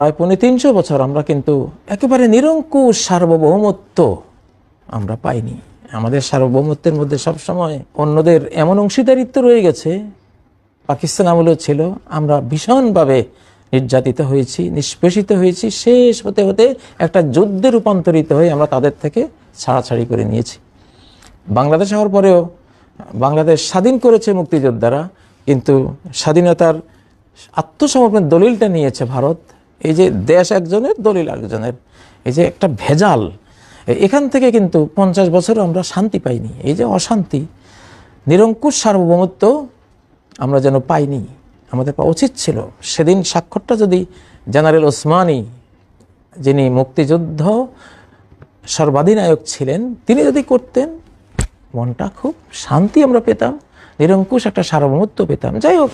প্রায় পৌনে তিনশো বছর আমরা কিন্তু একেবারে নিরঙ্কুশ সার্বভৌমত্ব আমরা পাইনি। আমাদের সার্বভৌমত্বের মধ্যে সবসময় অন্যদের এমন অংশীদারিত্ব রয়ে গেছে। পাকিস্তান আমলেও ছিল। আমরা ভীষণভাবে নির্যাতিত হয়েছি, নিষ্পেষিত হয়েছি। শেষ হতে হতে একটা যুদ্ধে রূপান্তরিত হয়ে আমরা তাদের থেকে ছাড়াছাড়ি করে নিয়েছি। বাংলাদেশ হওয়ার পরেও বাংলাদেশ স্বাধীন করেছে মুক্তিযোদ্ধারা। কিন্তু স্বাধীনতার আত্মসমর্পণের দলিলটা নিয়েছে ভারত। এই যে দেশ একজনের, দলিল একজনের এই যে একটা ভেজাল এখান থেকে কিন্তু পঞ্চাশ বছরও আমরা শান্তি পাইনি। এই যে অশান্তি, নিরঙ্কুশ সার্বভৌমত্ব আমরা যেন পাইনি, আমাদের পাওয়া উচিত ছিল। সেদিন স্বাক্ষরটা যদি জেনারেল ওসমানী, যিনি মুক্তিযুদ্ধ সর্বাধিনায়ক ছিলেন, তিনি যদি করতেন, মনটা খুব শান্তি আমরা পেতাম, নিরঙ্কুশ একটা সার্বভৌমত্ব পেতাম। যাই হোক,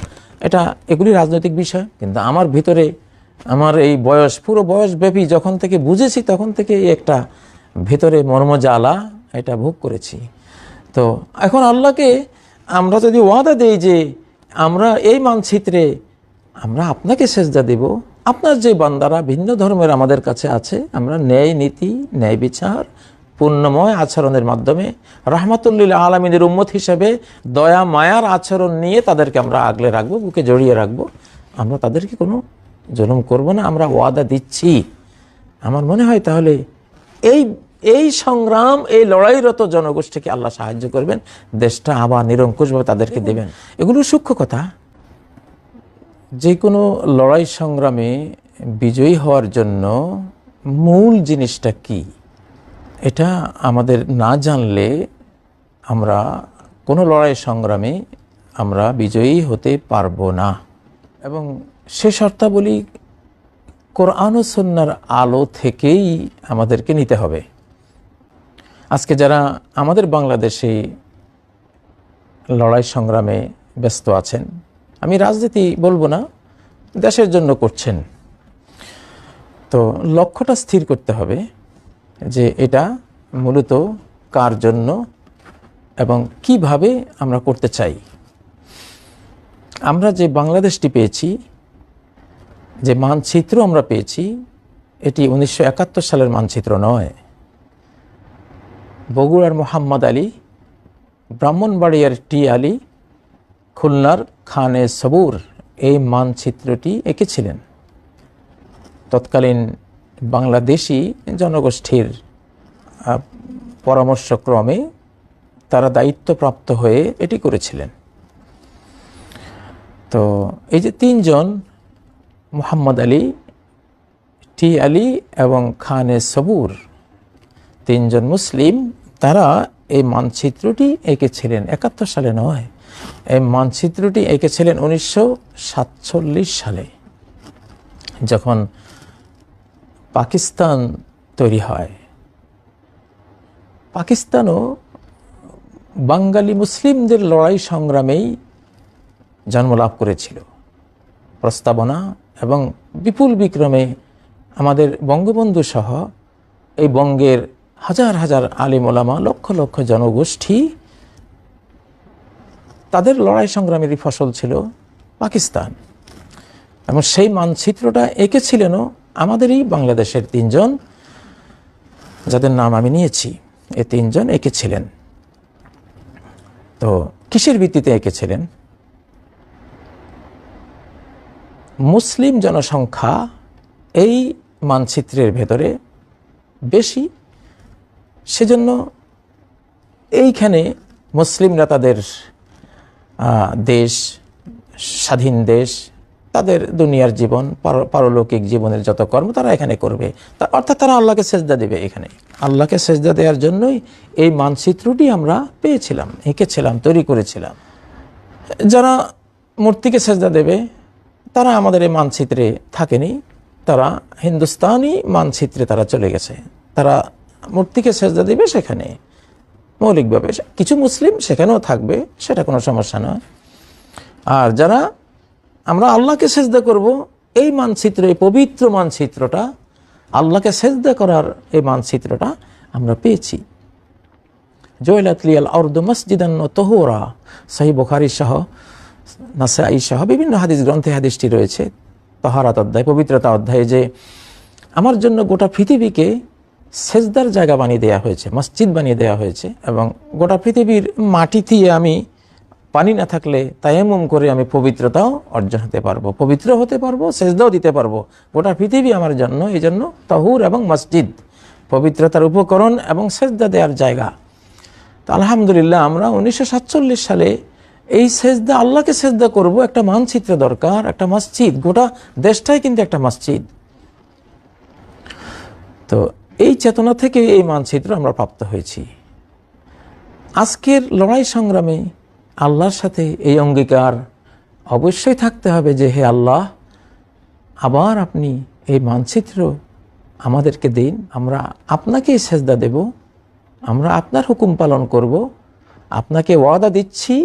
এটা এগুলি রাজনৈতিক বিষয়, কিন্তু আমার ভিতরে আমার এই বয়স, পুরো বয়স ব্যাপী যখন থেকে বুঝেছি তখন থেকে একটা ভেতরে মর্মজ্বালা এটা ভোগ করেছি। তো এখন আল্লাহকে আমরা যদি ওয়াদা দেই যে আমরা এই মানচিত্রে আমরা আপনাকে সেজদা দেব, আপনার যে বান্দারা ভিন্ন ধর্মের আমাদের কাছে আছে, আমরা ন্যায় নীতি, ন্যায় বিচার পূর্ণময় আচরণের মাধ্যমে রাহমাতুল্লিল আলমিনের উম্মত হিসেবে দয়া, মায়ার আচরণ নিয়ে তাদেরকে আমরা আগলে রাখব, বুকে জড়িয়ে রাখব। আমরা তাদেরকে কোনো জুলুম করব না, আমরা ওয়াদা দিচ্ছি। আমার মনে হয় তাহলে এই এই সংগ্রাম, এই লড়াইরত জনগোষ্ঠীকে আল্লাহ সাহায্য করবেন, দেশটা আবার নিরঙ্কুশভাবে তাদেরকে দেবেন। এগুলো সূক্ষ্ম কথা। যে কোনো লড়াই সংগ্রামে বিজয়ী হওয়ার জন্য মূল জিনিসটা কি, এটা আমাদের না জানলে আমরা কোনো লড়াই সংগ্রামে আমরা বিজয়ী হতে পারব না। এবং সে শর্তাবলী কোরআন ও সন্ন্যার আলো থেকেই আমাদেরকে নিতে হবে। আজকে যারা আমাদের বাংলাদেশে লড়াই সংগ্রামে ব্যস্ত আছেন, আমি রাজনীতি বলব না, দেশের জন্য করছেন। তো লক্ষ্যটা স্থির করতে হবে যে এটা মূলত কার জন্য এবং কীভাবে আমরা করতে চাই। আমরা যে বাংলাদেশটি পেয়েছি যে মানচিত্র আমরা পেয়েছি, এটি উনিশশো একাত্তর সালের মানচিত্র নয়। বগুড়ার মোহাম্মদ আলী, ব্রাহ্মণবাড়িয়ার টি আলী, খুলনার খানে সবুর এই মানচিত্রটি এঁকেছিলেন। তৎকালীন বাংলাদেশি জনগোষ্ঠীর পরামর্শক্রমে তারা দায়িত্বপ্রাপ্ত হয়ে এটি করেছিলেন। তো এই যে তিনজন মোহাম্মদ আলী, টি আলী এবং খানে সবুর তিনজন মুসলিম, তারা এই মানচিত্রটি এঁকেছিলেন, একাত্তর সালে নয়, এই মানচিত্রটি এঁকেছিলেন উনিশশো সাতচল্লিশ সালে, যখন পাকিস্তান তৈরি হয়। পাকিস্তানও বাঙালি মুসলিমদের লড়াই সংগ্রামেই জন্মলাভ করেছিল। প্রস্তাবনা এবং বিপুল বিক্রমে আমাদের বঙ্গবন্ধু সহ এই বঙ্গের হাজার হাজার আলিম ওলামা, লক্ষ লক্ষ জনগোষ্ঠী, তাদের লড়াই সংগ্রামেরই ফসল ছিল পাকিস্তান। এবং সেই মানচিত্রটা এঁকেছিলেনও আমাদেরই বাংলাদেশের তিনজন, যাদের নাম আমি নিয়েছি এই তিনজন এঁকেছিলেন। তো কিসের ভিত্তিতে এঁকেছিলেন? মুসলিম জনসংখ্যা এই মানচিত্রের ভেতরে বেশি। সেজন্য এইখানে মুসলিমরা তাদের দেশ, স্বাধীন দেশ, তাদের দুনিয়ার জীবন, পার- পারলৌকিক জীবনের যত কর্ম তারা এখানে করবে। অর্থাৎ তারা আল্লাহকে সেজদা দেবে এখানে। আল্লাহকে সেজদা দেওয়ার জন্যই এই মানচিত্রটি আমরা পেয়েছিলাম, এঁকেছিলাম, তৈরি করেছিলাম। যারা মূর্তিকে সেজদা দেবে তারা আমাদের এই মানচিত্রে থাকেনি। তারা হিন্দুস্তানি মানচিত্রে তারা চলে গেছে। তারা মূর্তিকে সেজদা দেবে সেখানে। মৌলিকভাবে কিছু মুসলিম সেখানেও থাকবে, সেটা কোনো সমস্যা নয়। আর যারা আমরা আল্লাহকে সেজদা করব, এই মানচিত্র, এই পবিত্র মানচিত্রটা, আল্লাহকে সেজদা করার এই মানচিত্রটা আমরা পেয়েছি। জয়লাতলিয়াল অর্দ মসজিদান তহুরা, সাহি বুখারি সহ নাসাই সহ বিভিন্ন হাদিস গ্রন্থে হাদিসটি রয়েছে, তহারাত অধ্যায়, পবিত্রতা অধ্যায়ে যে আমার জন্য গোটা পৃথিবীকে সেজদার জায়গা বানিয়ে দেওয়া হয়েছে, মসজিদ বানিয়ে দেওয়া হয়েছে এবং গোটা পৃথিবীর মাটি দিয়ে আমি পানি না থাকলে তায়াম্মুম করে আমি পবিত্রতাও অর্জন হতে পারব, পবিত্র হতে পারব, সেজদাও দিতে পারব। গোটা পৃথিবী আমার জন্য, এই জন্য তহুর এবং মসজিদ, পবিত্রতার উপকরণ এবং সেজদা দেওয়ার জায়গা। তো আলহামদুলিল্লাহ আমরা উনিশশো সাতচল্লিশ সালে এই সেজদা, আল্লাহকে সেজদা করব, একটা মানচিত্র দরকার, একটা মসজিদ, গোটা দেশটাই কিন্তু একটা মসজিদ। তো এই চেতনা থেকে এই মানচিত্র আমরা প্রাপ্ত হয়েছি। আজকের লড়াই সংগ্রামে আল্লাহর সাথে এই অঙ্গীকার অবশ্যই থাকতে হবে যে, হে আল্লাহ, আবার আপনি এই মানচিত্র আমাদেরকে দিন, আমরা আপনাকেই সেজদা দেব, আমরা আপনার হুকুম পালন করব, আপনাকে ওয়াদা দিচ্ছি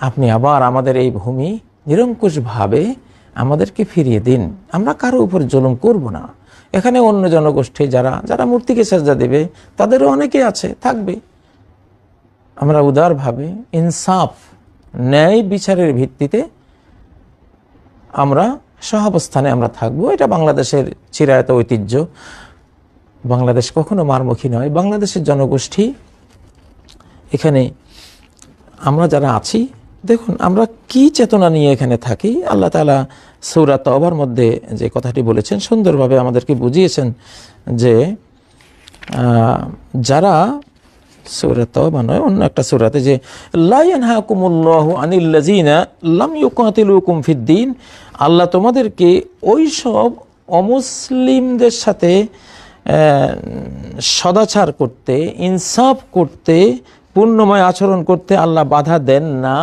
আপনি আবার আমাদের এই ভূমি নিরঙ্কুশভাবে আমাদেরকে ফিরিয়ে দিন। আমরা কারও উপর জুলুম করব না। এখানে অন্য জনগোষ্ঠী যারা যারা মূর্তিকে সেজদা দেবে, তাদেরও অনেকে আছে, থাকবে। আমরা উদারভাবে ইনসাফ, ন্যায় বিচারের ভিত্তিতে আমরা সহাবস্থানে আমরা থাকব। এটা বাংলাদেশের চিরায়ত ঐতিহ্য। বাংলাদেশ কখনো মারমুখী নয়। বাংলাদেশের জনগোষ্ঠী এখানে আমরা যারা আছি দেখুন, আমরা কি চেতনা নিয়ে এখানে থাকি? আল্লাহ তালা সৌরা তবার মধ্যে যে কথাটি বলেছেন, সুন্দরভাবে আমাদেরকে বুঝিয়েছেন যে যারা সৌরা তবা নয়, অন্য একটা সৌরাতে যে লাইনহাকুমুল্লাহ আনিল্লাজিনা লাম আল্লাহ তোমাদেরকে ওই সব অমুসলিমদের সাথে সদাচার করতে, ইনসাফ করতে পূর্ণময় আচরণ করতে আল্লাহ বাধা দেন না।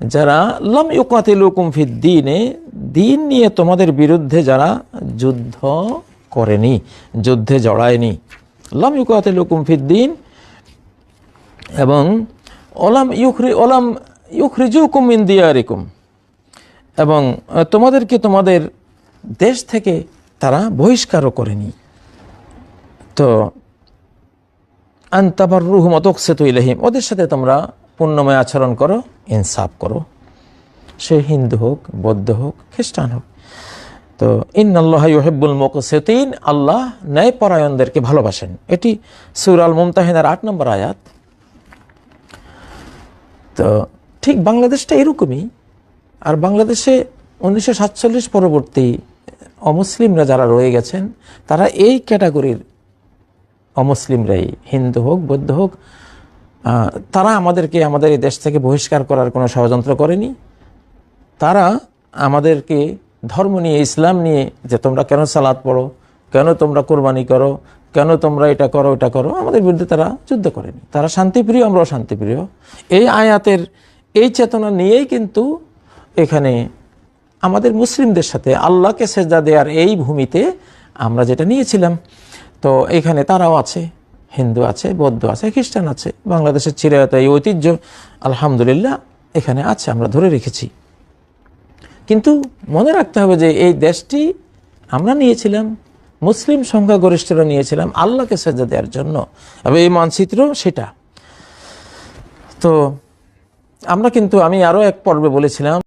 যারা লাম ইউকাতিলুকুম ফিদ্দিনে দিন নিয়ে তোমাদের বিরুদ্ধে যারা যুদ্ধ করেনি, যুদ্ধে জড়ায়নি। লম ইউকাতিলুকুম ফিদ্দিন এবং ওলাম ইউখরি, ওলাম ইউখরিজুকুম ইন দিয়ারিকুম। এবং তোমাদেরকে তোমাদের দেশ থেকে তারা বহিষ্কারও করেনি। তো আন্তাবার রুহুম অতকসেতু ইলাহিম ওদের সাথে তোমরা পুণ্যময় আচরণ করো, ইনসাফ করো। সে হিন্দু হোক, বৌদ্ধ হোক, খ্রিস্টান হোক। তো ইন্নাল্লাহ ইউহিব্বুল মুকসিতিন, আল্লাহ ন্যায়পরায়ণদেরকে ভালোবাসেন। এটি সুরাল মুমতাহিনার আট নম্বর আয়াত। তো ঠিক বাংলাদেশটা এরকমই। আর বাংলাদেশে উনিশশো সাতচল্লিশ পরবর্তী অমুসলিমরা যারা রয়ে গেছেন, তারা এই ক্যাটাগরির অমুসলিমরাই। হিন্দু হোক, বৌদ্ধ হোক তারা আমাদেরকে, আমাদের এই দেশ থেকে বহিষ্কার করার কোনো ষড়যন্ত্র করেনি। তারা আমাদেরকে ধর্ম নিয়ে, ইসলাম নিয়ে যে তোমরা কেন সালাদ পড়ো, কেন তোমরা কোরবানি করো, কেন তোমরা এটা করো এটা করো, আমাদের বিরুদ্ধে তারা যুদ্ধ করেনি। তারা শান্তিপ্রিয়, আমরাও শান্তিপ্রিয়। এই আয়াতের, এই চেতনা নিয়েই কিন্তু এখানে আমাদের মুসলিমদের সাথে আল্লাহকে সেজদা দেওয়ার এই ভূমিতে আমরা যেটা নিয়েছিলাম। তো এখানে তারাও আছে। হিন্দু আছে, বৌদ্ধ আছে, খ্রিস্টান আছে, বাংলাদেশের চিরায়ত এই ঐতিহ্য, আলহামদুলিল্লাহ, এখানে আছে, আমরা ধরে রেখেছি। কিন্তু মনে রাখতে হবে যে এই দেশটি আমরা নিয়েছিলাম, মুসলিম সংখ্যাগরিষ্ঠরা নিয়েছিলাম আল্লাহকে সেজা দেওয়ার জন্য। এবং এই মানচিত্র সেটা। তো আমরা কিন্তু, আমি আরও এক পর্বে বলেছিলাম